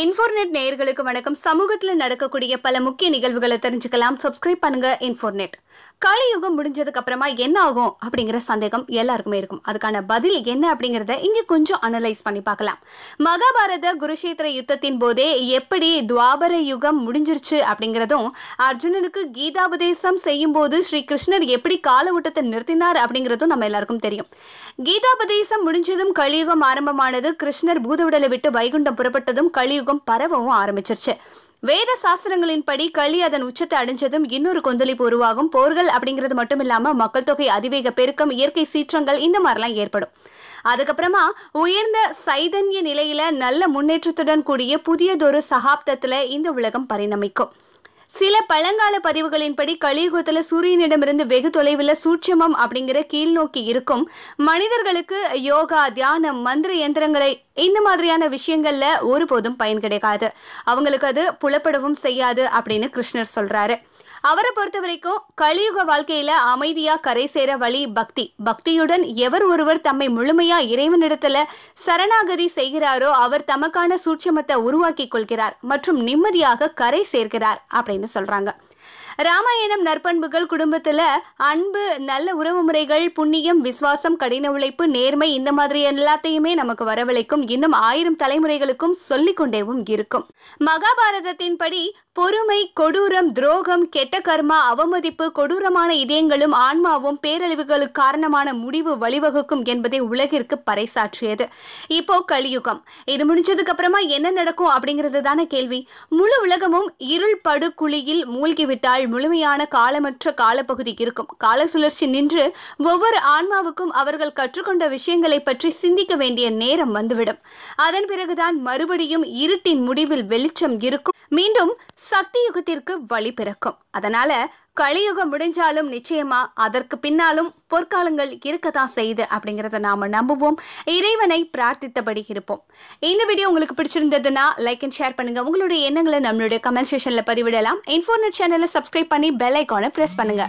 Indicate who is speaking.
Speaker 1: இன்ஃபோர்நெட் நேயர்களுக்கு வணக்கம். சமூகத்தில் நடக்கக்கூடிய பல முக்கிய நிகழ்வுகளை தெரிஞ்சுக்கலாம். சப்ஸ்கிரைப் பண்ணுங்க இன்ஃபோர்நெட். கலியுகம் முடிஞ்சதுக்கு அப்புறமா என்ன ஆகும் அப்படிங்கிற சந்தேகம் எல்லாருக்குமே இருக்கும். அதுக்கான பதில் என்ன அப்படிங்கறத இங்க கொஞ்சம் அனலைஸ் பண்ணி பார்க்கலாம். மகாபாரத குருஷேத்திர யுத்தத்தின் போதே எப்படி துவாபர யுகம் முடிஞ்சிருச்சு அப்படிங்கிறதும் அர்ஜுனனுக்கு கீதாபதேசம் செய்யும் போது ஸ்ரீ கிருஷ்ணர் எப்படி கால ஓட்டத்தை நிறுத்தினார் அப்படிங்கிறதும் நம்ம எல்லாருக்கும் தெரியும். கீதாபதேசம் முடிஞ்சதும் கலியுகம் ஆரம்பமானது கிருஷ்ணர் பூதவுடலை விட்டு வைகுண்டம் புறப்பட்டதும் கலியுகம் பரவவும் ஆரம்பிச்சிருச்சு. வேத சாஸ்திரங்களின்படி களி அதன் உச்சத்தை அடைஞ்சதும் இன்னொரு கொந்தளிப்பு உருவாகும். போர்கள் அப்படிங்கிறது மட்டும் இல்லாம மக்கள் தொகை அதிவேக பெருக்கம் இயற்கை சீற்றங்கள் இந்த மாதிரிலாம் ஏற்படும். அதுக்கப்புறமா உயர்ந்த சைதன்ய நிலையில நல்ல முன்னேற்றத்துடன் கூடிய புதியதொரு சகாப்தத்துல இந்த உலகம் பரிணமிக்கும். சில பழங்கால பதிவுகளின்படி கலியுகத்துல சூரியனிடமிருந்து வெகு தொலைவில் சூட்சமம் அப்படிங்கிற கீழ்நோக்கி இருக்கும். மனிதர்களுக்கு யோகா தியானம் மந்திர யந்திரங்களை இந்த மாதிரியான விஷயங்கள்ல ஒருபோதும் பயன் கிடைக்காது. அவங்களுக்கு அது புலப்படவும் செய்யாது அப்படின்னு கிருஷ்ணர் சொல்றாரு. அவரை பொறுத்த வரைக்கும் கலியுக வாழ்க்கையில அமைதியா கரை சேர வழி பக்தி. பக்தியுடன் எவர் ஒருவர் தம்மை முழுமையா இறைவனிடத்துல சரணாகதி செய்கிறாரோ அவர் தமக்கான சூட்சமத்தை உருவாக்கி கொள்கிறார் மற்றும் நிம்மதியாக கரை சேர்க்கிறார் அப்படின்னு சொல்றாங்க. ராமாயணம் நற்பண்புகள் குடும்பத்துல அன்பு நல்ல உறவு முறைகள் புண்ணியம் விசுவாசம் கடின உழைப்பு நேர்மை இந்த மாதிரி எல்லாத்தையுமே நமக்கு வரவழைக்கும். இன்னும் ஆயிரம் தலைமுறைகளுக்கும் சொல்லிக்கொண்டேவும் இருக்கும். மகாபாரதத்தின் படி பொறுமை கொடூரம் துரோகம் கெட்ட கர்மா அவமதிப்பு கொடூரமான இதயங்களும் ஆன்மாவும் பேரழிவுகளுக்கு காரணமான முடிவு வழிவகுக்கும் என்பதை உலகிற்கு பறைசாற்றியது. இப்போ கலியுகம். இது முடிஞ்சதுக்கு அப்புறமா என்ன நடக்கும் அப்படிங்கிறது தானே கேள்வி. முழு உலகமும் இருள் படுகுழியில் விட்டால் முழுமையான காலமற்ற காலப்பகுதி இருக்கும். கால சுழற்சி நின்று ஒவ்வொரு ஆன்மாவுக்கும் அவர்கள் கற்றுக்கொண்ட விஷயங்களை பற்றி சிந்திக்க வேண்டிய நேரம் வந்துவிடும். அதன் பிறகுதான் மறுபடியும் இருட்டின் முடிவில் வெளிச்சம் இருக்கும். மீண்டும் சத்தியுகத்திற்கு வழி பிறக்கும். அதனால கலியுகம் முடிஞ்சாலும் நிச்சயமா அதற்கு பின்னாலும் பொற்காலங்கள் இருக்கத்தான் செய்யுது அப்படிங்கிறத நாம நம்புவோம். இறைவனை பிரார்த்தித்தபடி இருப்போம். இந்த வீடியோ உங்களுக்கு பிடிச்சிருந்ததுன்னா லைக் அண்ட் ஷேர் பண்ணுங்க. உங்களுடைய எண்ணங்களை நம்மளுடைய கமெண்ட் செஷன்ல பதிவிடலாம். இன்ஃபோர்நெட் சேனலை சப்ஸ்கிரைப் பண்ணி பெல் ஐக்கானை பிரஸ் பண்ணுங்க.